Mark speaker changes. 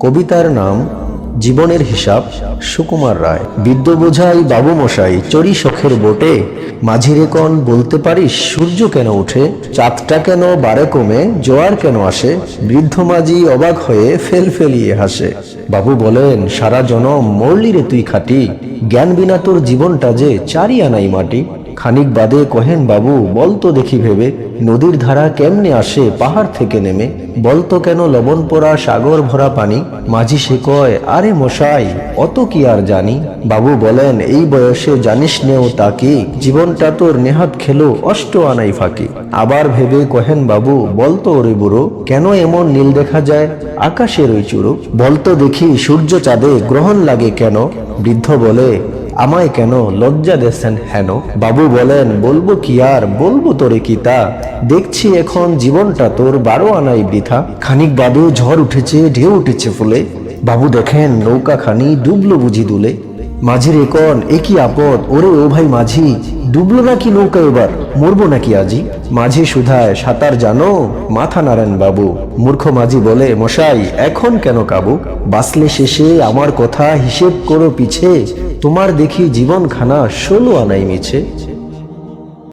Speaker 1: কবিতার নাম জীবনের হিসাব, সুকুমার রায়। বিদ্য বোঝাই বাবু মশাই চড়ি শখের বোটে। মাঝিরে কন বলতে পারিস, সূর্য কেন ওঠে? চাঁদটা কেন বারে কমে, জোয়ার কেন আসে? বৃদ্ধ মাঝি অবাক হয়ে ফেল ফেলিয়ে হাসে। বাবু বলেন, সারা জনম মরলি রে তুই খাটি। জ্ঞান বিনা তোর জীবনটা যে চারি আনাই মাটি। খানিক বাদে কহেন, বাবু বলতো দেখি ভেবে, নদীর ধারা কেমনে আসে, পাহাড় থেকে নেমে? বলতো কেন লবণ পোড়া সাগর ভরা পানি? মাঝি সে কয়, আরে মশাই, অত কি আর জানি? বাবু বলেন, এই বয়সে জানিস নেও তাকে জীবনটা তোর নেহাত খেলো, অষ্ট আনাই ফাঁকি। আবার ভেবে কহেন, বাবু বলতো ওরে বুড়ো, কেন এমন নীল দেখা যায়? আকাশের ওই চুরো? বলতো দেখি, সূর্য চাঁদে গ্রহণ লাগে কেন? বৃদ্ধ বলে আমায় কেন লজ্জা দেছেন হেন? বাবু বলেন, বলব কি আর? বলব তোরে কি তা? দেখছি এখন জীবনটা তোর বারো আনাই বৃথা। খানিক বাদে ঝড় উঠেছে, ঢেউ উঠেছে ফুলে। বাবু দেখেন, নৌকা খানি ডুবলো বুঝি দুলে। মাঝির একন একই আপদ? ওরে ও ভাই মাঝি, ডুবলো নাকি নৌকা এবার? মরবো নাকি আজি? মাঝি সুধায়, সাঁতার জানো? মাথা নারায়ণ বাবু। মূর্খ মাঝি বলে, মশাই, এখন কেন কাবু? বাসলে শেষে আমার কথা হিসেব করো পিছে। তোমার দেখি জীবনখানা ষোলো আনাই মিছে।